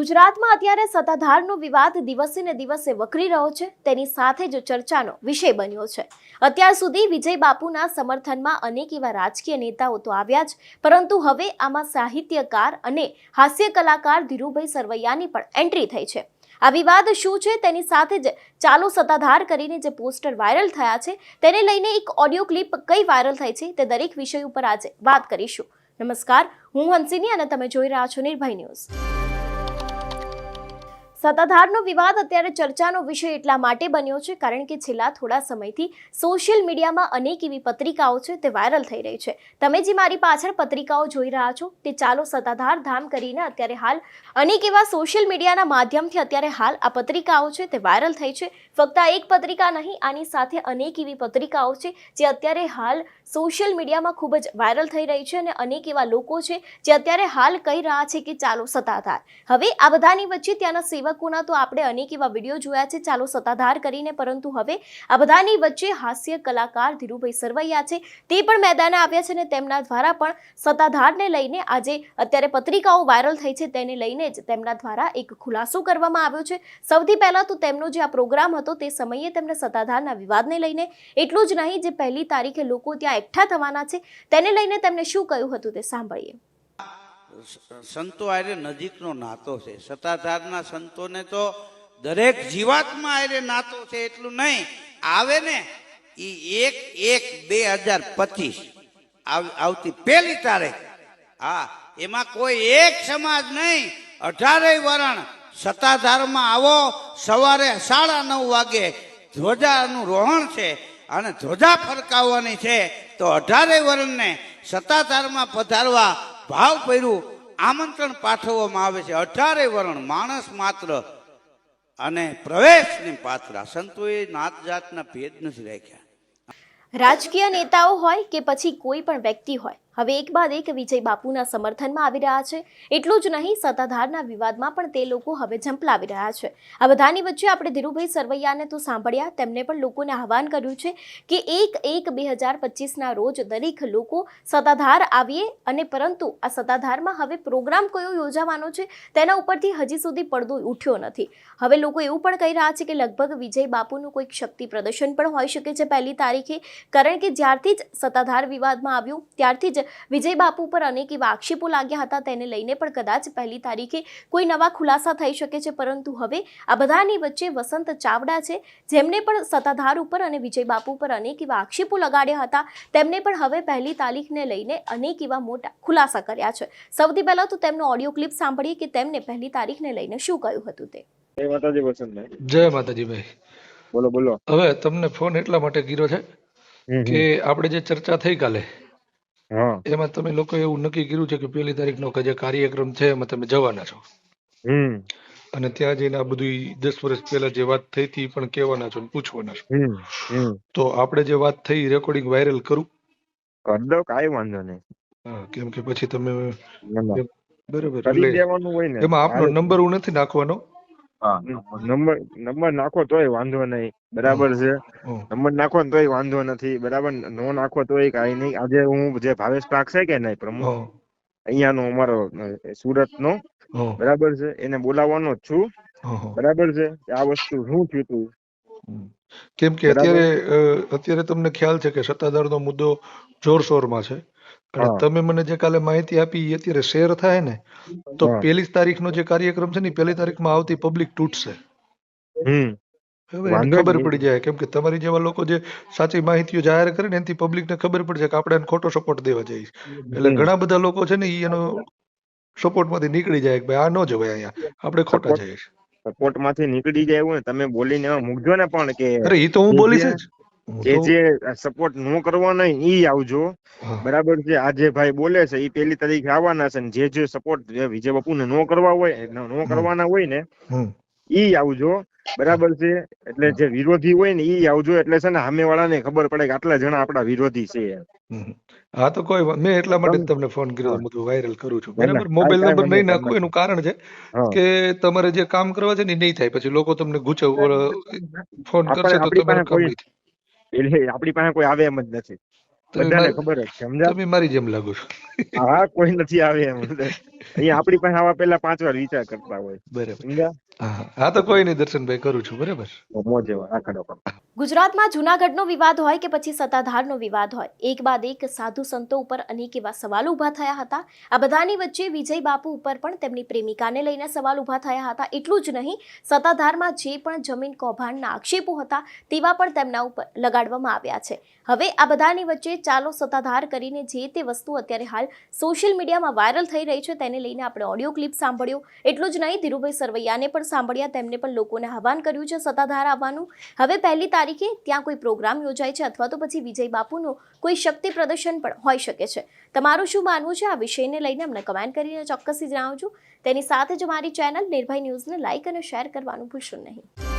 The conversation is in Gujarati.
ગુજરાતમાં અત્યારે સત્તાધારનો વિવાદ દિવસે ને દિવસે વકરી રહ્યો છે. તેની સાથે જ ચર્ચાનો વિષય બન્યો છે. અત્યાર સુધી વિજય બાપુના સમર્થનમાં અનેક એવા રાજકીય નેતાઓ તો આવ્યા જ, પરંતુ હવે આમાં સાહિત્યકાર અને હાસ્ય કલાકાર ધીરુભાઈ સરવૈયાની પણ એન્ટ્રી થઈ છે. આ વિવાદ શું છે? તેની સાથે જ ચાલો સત્તાધાર કરીને જે પોસ્ટર વાયરલ થયા છે, તેને લઈને એક ઓડિયો ક્લિપ કઈ વાયરલ થઈ છે તે દરેક વિષય ઉપર આજે વાત કરીશું. નમસ્કાર, હું હંસિની અને તમે જોઈ રહ્યા છો નિર્ભય ન્યૂઝ. સત્તાધારનો વિવાદ અત્યારે ચર્ચાનો વિષય એટલા માટે બન્યો છે, કારણ કે છેલ્લા થોડા સમયથી સોશિયલ મીડિયામાં અનેક એવી પત્રિકાઓ છે તે વાયરલ થઈ રહી છે. તમે જે મારી પાછળ પત્રિકાઓ જોઈ રહ્યા છો, તે ચાલો સત્તાધાર ધામ કરીને અત્યારે હાલ અનેક એવા સોશિયલ મીડિયાના માધ્યમથી અત્યારે હાલ આ પત્રિકાઓ છે તે વાયરલ થઈ છે. ફક્ત એક પત્રિકા નહીં, આની સાથે અનેક એવી પત્રિકાઓ છે જે અત્યારે હાલ સોશિયલ મીડિયામાં ખૂબ જ વાયરલ થઈ રહી છે અને અનેક એવા લોકો છે જે અત્યારે હાલ કહી રહ્યા છે કે ચાલો સત્તાધાર હવે આ બધાની વચ્ચે ત્યાંના સેવકોના તો આપણે અનેક એવા વીડિયો જોયા છે. ચાલો સત્તાધાર કરીને, પરંતુ હવે આ બધાની વચ્ચે હાસ્ય કલાકાર ધીરુભાઈ સરવૈયા છે. તે પણ મેદાને આવ્યા છે અને તેમના દ્વારા પણ સત્તાધારને લઈને આજે અત્યારે પત્રિકાઓ વાયરલ થઈ છે. તેને લઈને જ તેમના દ્વારા એક ખુલાસો કરવામાં આવ્યો છે. સૌથી પહેલાં તો તેમનો જે આ પ્રોગ્રામ હતો તે સમયે તેમને સત્તાધારના વિવાદને લઈને એટલું જ નહીં, જે પહેલી તારીખે લોકો ત્યાં એકઠા થવાના છે. તેને લઈને તેમણે શું કહ્યું હતું તે સાંભળીએ. સંતો આરે નજીકનો નાતો છે. સત્તાધારના સંતોને તો દરેક જીવાતમાં આરે નાતો છે એટલું નહીં. આવે ને એ એક એક, બે હજાર પચીસ આવતી પહેલી તારીખ. હા, એમાં કોઈ એક સમાજ નહીં. અઢારેય વરણ સત્તાધારમાં આવો, સવારે સાડા નવ વાગે ધ્વજાનું રોહણ છે અને ધ્વજા ફરકાવવાની છે, તો અઢારેય વર્ણને સત્તાધારમાં પધારવા ભાવ પહેર્યું. આમંત્રણ પાઠવવામાં આવે છે. અઢારે વર્ણ માણસ માત્ર અને પ્રવેશની પાત્ર. સંતોએ નાત જાતના ભેદ નથી રાખ્યા. રાજકીય નેતાઓ હોય કે પછી કોઈ પણ વ્યક્તિ હોય હવે એક બાદ એક વિજય બાપુના સમર્થનમાં આવી રહ્યા છે. એટલું જ નહીં, સત્તાધારના વિવાદમાં પણ તે લોકો હવે ઝંપલાવી રહ્યા છે. આ બધાની વચ્ચે આપણે ધીરુભાઈ સરવૈયાને તો સાંભળ્યા, તેમને પણ લોકોને આહવાન કર્યું છે કે એક એક બે હજાર પચીસના રોજ દરેક લોકો સત્તાધાર આવીએ અને પરંતુ આ સત્તાધારમાં હવે પ્રોગ્રામ કયો યોજાવાનો છે, તેના ઉપરથી હજી સુધી પડદો ઉઠ્યો નથી. હવે લોકો એવું પણ કહી રહ્યા છે કે લગભગ વિજય બાપુનું કોઈક શક્તિ પ્રદર્શન પણ હોઈ શકે છે પહેલી તારીખે, કારણ કે જ્યારથી જ સત્તાધાર વિવાદમાં આવ્યું, ત્યારથી જ વિજય બાપુ પર અનેક એવા આક્ષેપો લાગ્યા હતા. તેને લઈને પણ કદાચ પહેલી તારીખે કોઈ નવા ખુલાસા થઈ શકે છે. પરંતુ હવે આ બધાની વચ્ચે વસંત ચાવડા છે. જેમને પણ સત્તાધાર ઉપર અને વિજય બાપુ પર અનેક એવા આક્ષેપો લગાડ્યા હતા. તેમને પણ હવે પહેલી તારીખને લઈને અનેક એવા મોટા ખુલાસા કર્યા છે. સૌથી પહેલા તો તેમનો ઓડિયો ક્લિપ સાંભળીએ કે તેમને પહેલી તારીખને લઈને શું કહ્યું હતું તે? જય માતાજી વસંતભાઈ. જય માતાજી ભાઈ બોલો બોલો. હવે તમને ફોન એટલા માટે કર્યો છે કે આપણે જે ચર્ચા થઈ કાલે એમાં તમે લોકો એવું નક્કી કર્યું છે કે પહેલી તારીખનો નો જે કાર્યક્રમ છે એમાં તમે જવાના છો. અને ત્યાં જઈને આ બધું દસ વર્ષ પહેલા જે વાત થઈ હતી પણ કહેવાના છો પૂછવાના છો. તો આપણે જે વાત થઈ રેકોર્ડિંગ વાયરલ કરું? કરી દો કાંઈ વાંધો નહીં. હા, કેમ કે પછી તમે. બરાબર. હોય એમાં આપનો નંબર હું નથી નાખવાનો. હા. નંબર નંબર નાખો તોય વાંધો નહીં. બરાબર છે? નંબર નાખો ને તોય વાંધો નથી. બરાબર? નો નાખો તોય કાંઈ નહીં. આજે હું જે ભાવેશ પાક છે કે નહીં પ્રમુખ? અહીંયાનો અમારો સુરત નો બરાબર છે? એને બોલાવવાનો જ છું. બરાબર છે? આ વસ્તુ શું થયું તું? કેમ કે અત્યારે અત્યારે તમને ખ્યાલ છે કે સત્તાધારનો મુદ્દો જોરશોરમાં છે. અને તમે મને જે કાલે માહિતી આપી એ અત્યારે શેર થાય ને તો પેલી તારીખ નો તારીખનો જે કાર્યક્રમ છે ને પહેલી તારીખમાં આવતી પબ્લિક તૂટશે. ખબર પડી જાય કેમ કે તમારી જેવા લોકો જે સાચી માહિતીઓ જાહેર કરે ને એનાથી પબ્લિકને ખબર પડશે કે આપણે એને ખોટો સપોર્ટ દેવા જઈએ. એટલે ઘણા બધા લોકો છે ને એનો સપોર્ટમાંથી નીકળી જાય કે ભાઈ આ ન જવાય અહીંયા. આપણે ખોટા જઈએ છીએ. સપોર્ટમાંથી નીકળી જાય એવું ને તમે બોલીને મૂકજો ને પણ કે અરે એ તો હું બોલીશ જે- જ જે સપોર્ટ નો કરવાનો ઈ આવજો. બરાબર છે? આ જે ભાઈ બોલે છે ઈ પેલી તારીખે આવવાના છે ને જે જે સપોર્ટ વિજય બાપુને નો કરવા હોય નો કરવાના હોય ને ઈ આવજો. બરાબર છે? એટલે જે વિરોધી હોય ને ઈ આવજો. એટલે છે ને સામે વાળાને ખબર પડે કે આટલા જણા આપડા વિરોધી છે હા તો કોઈ મેં એટલા માટે તમને ફોન કર્યો. હું. બધું વાયરલ કરું છું. બરાબર? મોબાઈલ નંબર નહીં નાખું. એનું કારણ છે કે તમારે જે કામ કરવા છે ને એ નહીં થાય. પછી લોકો તમને ગુચવ ફોન કરશે તો તમારે થાય. એટલે આપણી પાસે કોઈ આવે એમ જ નથી. બધાને ખબર જ છે સમજ્યા? તમે મારી જેમ લાગો છો. હા કોઈ નથી આવે એમ અહીંયા આપણી પાસે આવા પહેલા પાંચ વાર વિચાર કરતા હોય. બરાબર. હા તો કોઈ નહીં દર્શનભાઈ કરું છું બરાબર? મોજે આખડો પર ગુજરાતમાં જૂનાગઢનો વિવાદ હોય કે પછી સત્તાધારનો વિવાદ હોય? એક બાદ એક સાધુ સંતો ઉપર અનેક એવા સવાલો ઊભા થયા હતા. આ બધાની વચ્ચે વિજય બાપુ ઉપર પણ તેમની પ્રેમિકાને લઈને સવાલ ઊભા થયા હતા. એટલું જ નહીં સત્તાધારમાં જે પણ જમીન કૌભાંડના આક્ષેપો હતા તેવા પણ તેમના ઉપર લગાડવામાં આવ્યા છે. હવે આ બધાની વચ્ચે ચાલો સત્તાધાર કરીને જે તે વસ્તુ અત્યારે હાલ સોશિયલ મીડિયામાં વાયરલ થઈ રહી છે તેને લઈને આપણે ઓડિયો ક્લિપ સાંભળ્યો. એટલું જ નહીં, ધીરુભાઈ સરવૈયાને પણ સાંભળ્યા, તેમને પણ લોકોને આહવાન કર્યું છે સત્તાધાર આવવાનું. હવે પહેલી તારીખે ત્યાં કોઈ પ્રોગ્રામ યોજાય છે અથવા તો પછી વિજય બાપુનું કોઈ શક્તિ પ્રદર્શન પણ હોઈ શકે છે. તમારું શું માનવું છે? આ વિષયને લઈને અમને કમેન્ટ કરીને ચોક્કસથી જણાવજો. તેની સાથે જ અમારી ચેનલ નિર્ભય ન્યૂઝને લાઇક અને શેર કરવાનું ભૂલશો નહીં.